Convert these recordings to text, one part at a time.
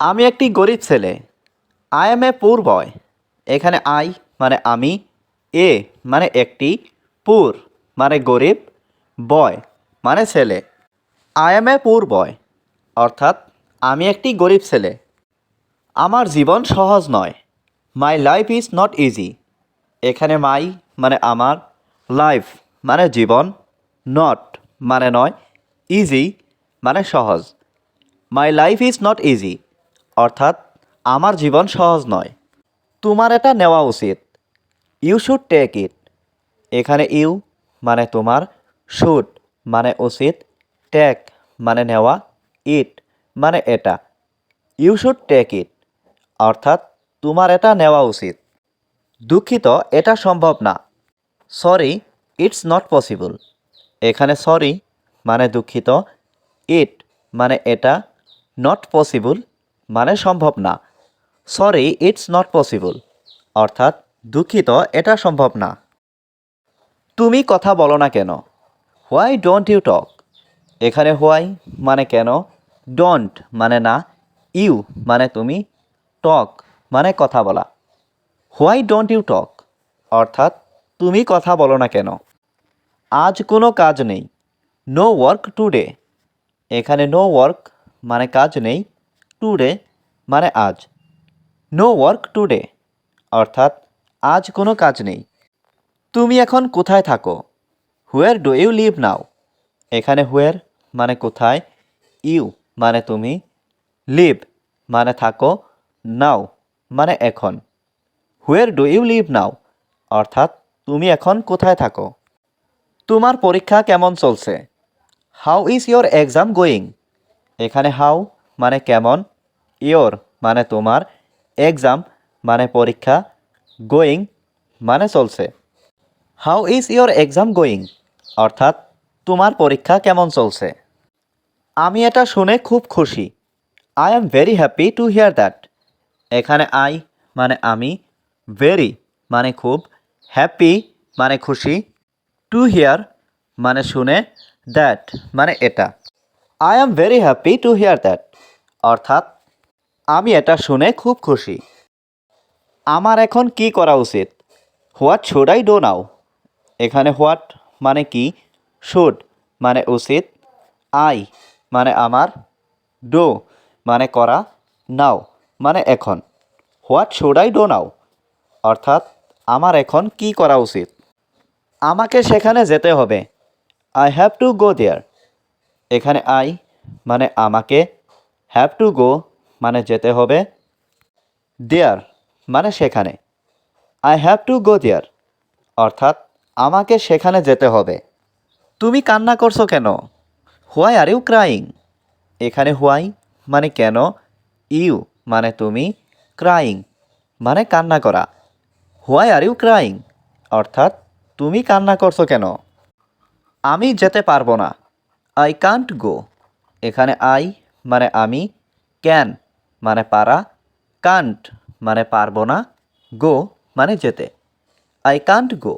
আমি একটি গরিব ছেলে। আই এম এ পুর বয় এখানে আই মানে আমি এ মানে একটি পুর মানে গরিব বয় মানে ছেলে। আই এম এ পুর বয় অর্থাৎ আমি একটি গরিব ছেলে। আমার জীবন সহজ নয়। My life is not easy এখানে মাই মানে আমার লাইফ মানে জীবন নট মানে নয় ইজি মানে সহজ। My life is not easy অর্থাৎ, আমার জীবন সহজ নয়। তোমার এটা নেওয়া উচিত। ইউ শুড টেক ইট এখানে ইউ মানে তোমার শুড মানে উচিত। টেক মানে নেওয়া। ইট মানে এটা। ইউ শুড টেক ইট অর্থাৎ, তোমার এটা নেওয়া উচিত। দুঃখিত, এটা সম্ভব না। সরি ইটস নট পসিবল এখানে সরি মানে দুঃখিত। ইট মানে এটা। নট পসিবল মানে সম্ভব না। সরি ইটস নট পসিবল অর্থাৎ, দুঃখিত, এটা সম্ভব না। তুমি কথা বলো না কেন? হোয়াই ডোন্ট ইউ টক এখানে হোয়াই মানে কেন? ডোন্ট মানে না। ইউ মানে তুমি? টক মানে কথা বলা। হোয়াই ডোন্ট ইউ টক অর্থাৎ, তুমি কথা বলো না কেন? আজ কোনো কাজ নেই। নো ওয়ার্ক টুডে এখানে নো ওয়ার্ক মানে কাজ নেই। টুডে মানে আজ। নো ওয়ার্ক টুডে অর্থাৎ আজ কোনো কাজ নেই। তুমি এখন কোথায় থাকো? Where do you live now এখানে হুয়ার মানে কোথায়? ইউ মানে তুমি। লিভ মানে থাকো। নাও মানে এখন। Where do you live now অর্থাৎ তুমি এখন কোথায় থাকো? তোমার পরীক্ষা কেমন চলছে? How is your exam going এখানে হাউ মানে কেমন? ইয়োর মানে তোমার। এক্সাম মানে পরীক্ষা। গোয়িং মানে চলছে। How is your exam going? অর্থাৎ, তোমার পরীক্ষা কেমন চলছে? আমি এটা শুনে খুব খুশি। I am very happy to hear that. এখানে আই মানে আমি। ভেরি মানে খুব। হ্যাপি মানে খুশি। টু হিয়ার মানে শুনে। দ্যাট মানে এটা। I am very happy to hear that. অর্থাৎ, আমি এটা শুনে খুব খুশি। আমার এখন কি করা উচিত? What should I do now? এখানে হোয়াট মানে কি? শুড মানে উচিত। আই মানে আমার। ডো মানে করা। নাও মানে এখন। What should I do now? অর্থাৎ, আমার এখন কি করা উচিত? আমাকে সেখানে যেতে হবে। I have to go there. এখানে আই মানে আমাকে হ্যাভ টু গো মানে যেতে হবে। দেয়ার মানে সেখানে। I have to go there অর্থাৎ আমাকে সেখানে যেতে হবে। তুমি কান্না করছ কেন? হোয়াই আর ইউ ক্রাইং এখানে হোয়াই মানে কেন? ইউ মানে তুমি ক্রাইং মানে কান্না করা। হোয়াই আর ইউ ক্রাইং অর্থাৎ তুমি কান্না করছ কেন? আমি যেতে পারব না। আই কান্ট গো এখানে আই মানে আমি ক্যান মানে পারা কান্ট মানে পারব না গো মানে যেতে। আই কান্ট গো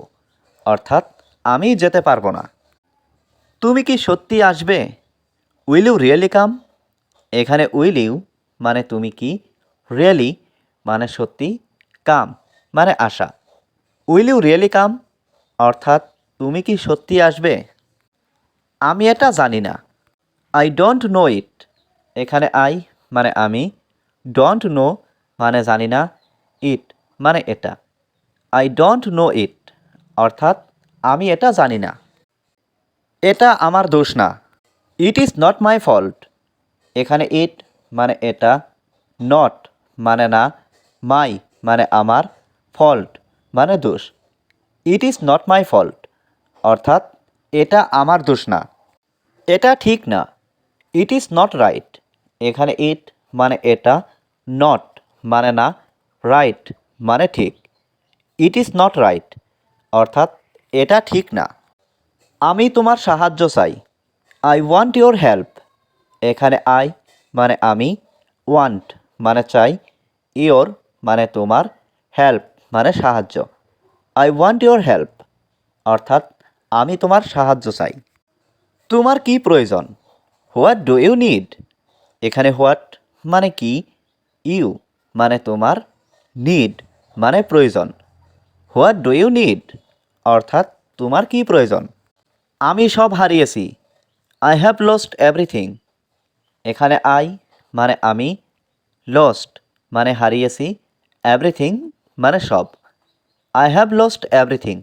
অর্থাৎ আমি যেতে পারব না। তুমি কি সত্যি আসবে? উইল ইউ রিয়েলি কাম এখানে উইল ইউ মানে তুমি কি? রিয়েলি মানে সত্যি কাম মানে আশা উইল ইউ রিয়েলি কাম অর্থাৎ তুমি কি সত্যি আসবে? আমি এটা জানি না। আই ডোন্ট নো ইট এখানে আই মানে আমি ডোন্ট নো মানে জানি না ইট মানে এটা। আই ডোন্ট নো ইট অর্থাৎ আমি এটা জানি না। এটা আমার দোষ না। It is not my fault এখানে ইট মানে এটা নট মানে না মাই মানে আমার ফল্ট মানে দোষ। It is not my fault অর্থাৎ এটা আমার দোষ না। এটা ঠিক না। ইট ইজ নট রাইট এখানে ইট মানে এটা নট মানে না রাইট মানে ঠিক। ইট ইজ নট রাইট অর্থাৎ এটা ঠিক না। আমি তোমার সাহায্য চাই। আই ওয়ান্ট ইয়োর হেল্প এখানে আই মানে আমি ওয়ান্ট মানে চাই ইয়োর মানে তোমার হেল্প মানে সাহায্য। আই ওয়ান্ট ইয়োর হেল্প অর্থাৎ আমি তোমার সাহায্য চাই। তোমার কি প্রয়োজন? হোয়াট ডু ইউ নিড এখানে হোয়াট মানে কি? ইউ মানে তোমার নিড মানে প্রয়োজন। হোয়াট ডু ইউ নিড অর্থাৎ তোমার কি প্রয়োজন? আমি সব হারিয়েছি। আই হ্যাভ লস্ট এভরিথিং এখানে আই মানে আমি লস্ট মানে হারিয়েছি। এভরিথিং মানে সব। আই হ্যাভ লস্ট এভরিথিং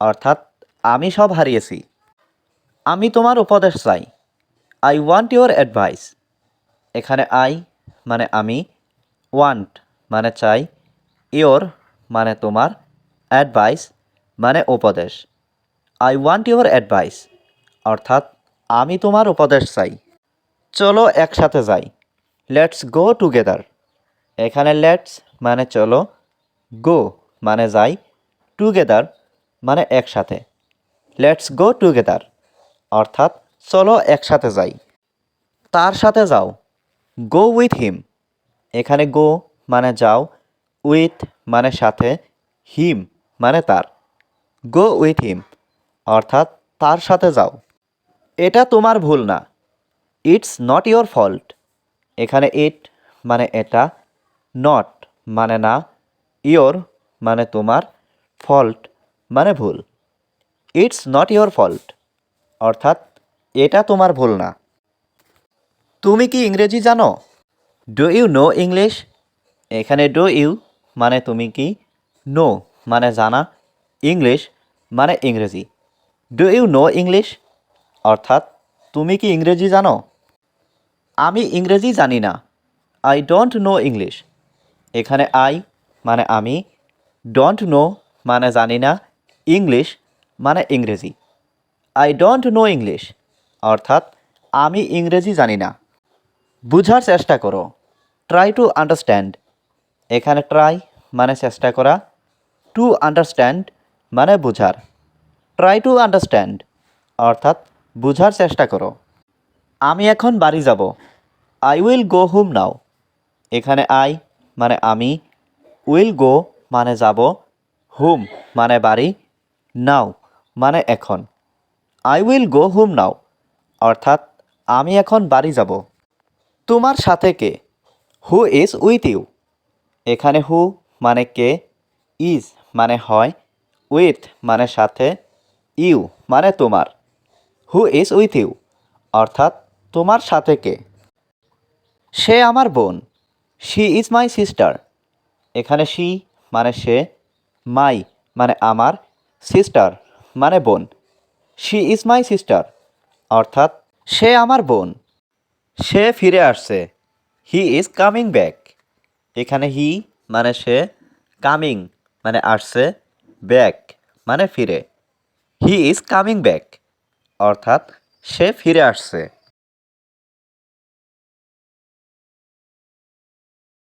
অর্থাৎ আমি সব হারিয়েছি। আমি তোমার উপদেশ চাই। আই ওয়ান্ট ইউর অ্যাডভাইস এখানে আই মানে আমি ওয়ান্ট মানে চাই ইওর মানে তোমার অ্যাডভাইস মানে উপদেশ। আই ওয়ান্ট ইউর অ্যাডভাইস অর্থাৎ আমি তোমার উপদেশ চাই। চলো একসাথে যাই। লেটস গো টুগেদার এখানে লেটস মানে চলো গো মানে যাই টুগেদার মানে একসাথে। লেটস গো টুগেদার অর্থাৎ চলো একসাথে যাই। তার সাথে যাও। গো উইথ হিম এখানে গো মানে যাও উইথ মানে সাথে হিম মানে তার। গো উইথ হিম অর্থাৎ তার সাথে যাও। এটা তোমার ভুল না। ইটস নট ইয়োর ফল্ট এখানে ইট মানে এটা নট মানে না ইয়োর মানে তোমার ফল্ট মানে ভুল। ইটস নট ইয়োর ফল্ট অর্থাৎ এটা তোমার ভুল না। তুমি কি ইংরেজি জানো? ডু ইউ নো ইংলিশ এখানে ডু ইউ মানে তুমি কি? নো মানে জানা। ইংলিশ মানে ইংরেজি। ডু ইউ নো ইংলিশ অর্থাৎ তুমি কি ইংরেজি জানো? আমি ইংরেজি জানি না। আই ডোন্ট নো ইংলিশ এখানে আই মানে আমি। ডোন্ট নো মানে জানি না। ইংলিশ মানে ইংরেজি। আই ডোন্ট নো ইংলিশ অর্থাৎ আমি ইংরেজি জানি না। বুঝার চেষ্টা করো। ট্রাই টু আন্ডারস্ট্যান্ড এখানে ট্রাই মানে চেষ্টা করা। টু আন্ডারস্ট্যান্ড মানে বুঝার। ট্রাই টু আন্ডারস্ট্যান্ড অর্থাৎ বুঝার চেষ্টা করো। আমি এখন বাড়ি যাব। I will go home now এখানে আই মানে আমি। উইল গো মানে যাব। হোম মানে বাড়ি। নাও মানে এখন। I will go home now অর্থাৎ আমি এখন বাড়ি যাব। তোমার সাথে কে? হু ইজ উইথ ইউ এখানে হু মানে কে? ইজ মানে হয়। উইথ মানে সাথে। ইউ মানে তোমার। হু ইজ উইথ ইউ অর্থাৎ তোমার সাথে কে? সে আমার বোন। শি ইজ মাই সিস্টার এখানে শি মানে সে। মাই মানে আমার। সিস্টার মানে বোন। শি ইজ মাই সিস্টার অর্থাৎ সে আমার বোন। সে ফিরে আসছে। হি ইজ কামিং ব্যাক এখানে হি মানে সে কামিং মানে আসছে ব্যাক মানে ফিরে। হি ইজ কামিং ব্যাক অর্থাৎ সে ফিরে আসছে।